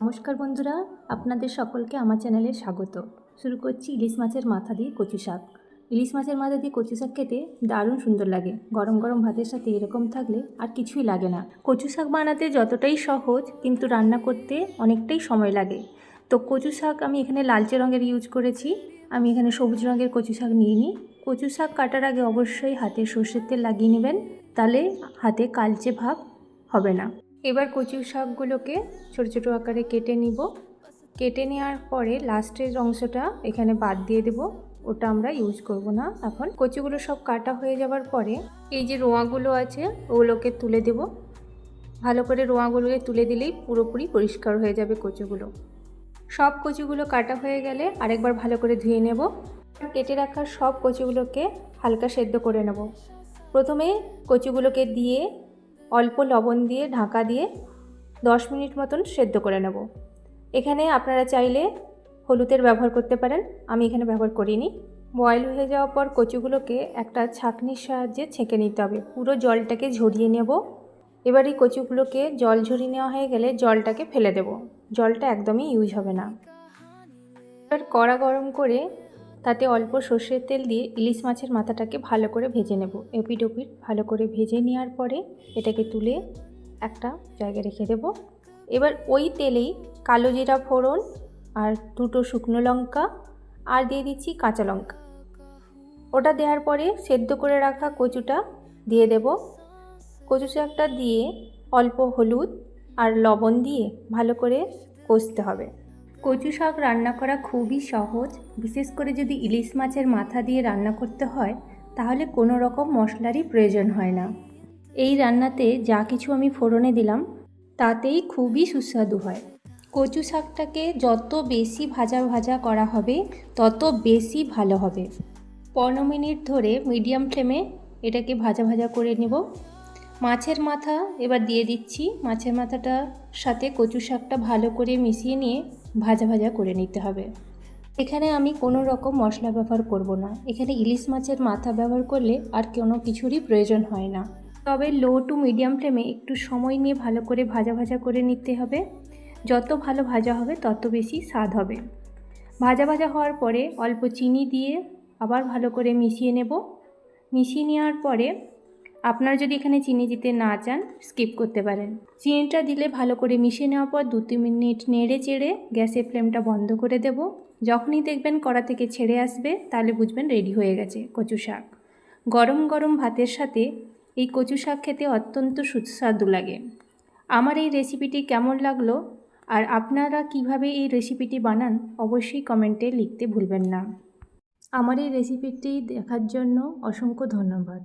নমস্কার বন্ধুরা, আপনাদের সকলকে আমার চ্যানেলে স্বাগত। শুরু করছি ইলিশ মাছের মাথা দিয়ে কচু শাক। ইলিশ মাছের মাথা দিয়ে কচু শাক খেতে দারুণ সুন্দর লাগে। গরম গরম ভাতের সাথে এরকম থাকলে আর কিছুই লাগে না। কচু শাক বানাতে যতটাই সহজ, কিন্তু রান্না করতে অনেকটাই সময় লাগে। তো কচু শাক আমি এখানে লালচে রঙের ইউজ করেছি। আমি এখানে সবুজ রঙের কচু শাক নিইনি কচু শাক কাটার আগে অবশ্যই হাতে সর্ষের তেল লাগিয়ে নেবেন। তাহলে হাতে কালচে ভাব হবে না। এবার কচু শাকগুলোকে ছোটো ছোটো আকারে কেটে নিব। কেটে নেওয়ার পরে লাস্টের অংশটা এখানে বাদ দিয়ে দেব। ওটা আমরা ইউজ করব না। এখন কচুগুলো সব কাটা হয়ে যাওয়ার পরে এই যে রোঁয়াগুলো আছে, ওগুলোকে তুলে দেব। ভালো করে রোঁয়াগুলোকে তুলে দিলেই পুরোপুরি পরিষ্কার হয়ে যাবে কচুগুলো। সব কচুগুলো কাটা হয়ে গেলে আরেকবার ভালো করে ধুয়ে নেব। কেটে রাখা সব কচুগুলোকে হালকা সেদ্ধ করে নেব। প্রথমে কচুগুলোকে দিয়ে অল্প লবণ দিয়ে ঢাকা দিয়ে দশ মিনিট মতন সেদ্ধ করে নেব। এখানে আপনারা চাইলে হলুদের ব্যবহার করতে পারেন, আমি এখানে ব্যবহার করিনি। বয়েল হয়ে যাওয়ার পর কচুগুলোকে একটা ছাঁকনির সাহায্যে ছেঁকে নিতে হবে। পুরো জলটাকে ঝরিয়ে নেব। এবার এই কচুগুলোকে জল ঝরিয়ে নেওয়া হয়ে গেলে জলটাকে ফেলে দেব। জলটা একদমই ইউজ হবে না। এবার কড়া গরম করে তাতে অল্প সর্ষের তেল দিয়ে ইলিশ মাছের মাথাটাকে ভালো করে ভেজে নেব। এপিট ওপিট ভালো করে ভেজে নেওয়ার পরে এটাকে তুলে একটা জায়গায় রেখে দেব। এবার ওই তেলেই কালো জিরা ফোড়ন আর দুটো শুকনো লঙ্কা আর দিয়ে দিচ্ছি কাঁচা লঙ্কা। ওটা দেওয়ার পরে সেদ্ধ করে রাখা কচুটা দিয়ে দেব। কচু শাকটা দিয়ে অল্প হলুদ আর লবণ দিয়ে ভালো করে কষতে হবে। কচু শাক রান্না করা খুবই সহজ। বিশেষ করে যদি ইলিশ মাছের মাথা দিয়ে রান্না করতে হয়, তাহলে কোনো রকম মশলারই প্রয়োজন হয় না। এই রান্নাতে যা কিছু আমি ফোড়নে দিলাম, তাতেই খুবই সুস্বাদু হয়। কচু শাকটাকে যত বেশি ভাজা ভাজা করা হবে, তত বেশি ভালো হবে। পনেরো মিনিট ধরে মিডিয়াম ফ্লেমে এটাকে ভাজা ভাজা করে নেব। মাছের মাথা এবার দিয়ে দিচ্ছি। মাছের মাথাটার সাথে কচু শাকটা ভালো করে মিশিয়ে নিয়ে ভাজা ভাজা করে নিতে হবে। এখানে আমি কোনো রকম মশলা ব্যবহার করব না। এখানে ইলিশ মাছের মাথা ব্যবহার করলে আর কোনো কিছুরই প্রয়োজন হয় না। তবে লো টু মিডিয়াম ফ্লেমে একটু সময় নিয়ে ভালো করে ভাজা ভাজা করে নিতে হবে। যত ভালো ভাজা হবে, তত বেশি স্বাদ হবে। ভাজা ভাজা হওয়ার পরে অল্প চিনি দিয়ে আবার ভালো করে মিশিয়ে নেব। মিশিয়ে নেওয়ার পরে আপনারা যদি এখানে চিনি দিতে না চান স্কিপ করতে পারেন। চিনিটা দিলে ভালো করে মিশিয়ে নেওয়ার পর দু তিন মিনিট নেড়ে চেড়ে গ্যাসের ফ্লেমটা বন্ধ করে দেব। যখনই দেখবেন কড়া থেকে ছেড়ে আসবে, তাহলে বুঝবেন রেডি হয়ে গেছে কচু শাক। গরম গরম ভাতের সাথে এই কচু শাক খেতে অত্যন্ত সুস্বাদু লাগে। আমার এই রেসিপিটি কেমন লাগল আর আপনারা কীভাবে এই রেসিপিটি বানান, অবশ্যই কমেন্টে লিখতে ভুলবেন না। আমার এই রেসিপিটি দেখার জন্য অসংখ্য ধন্যবাদ।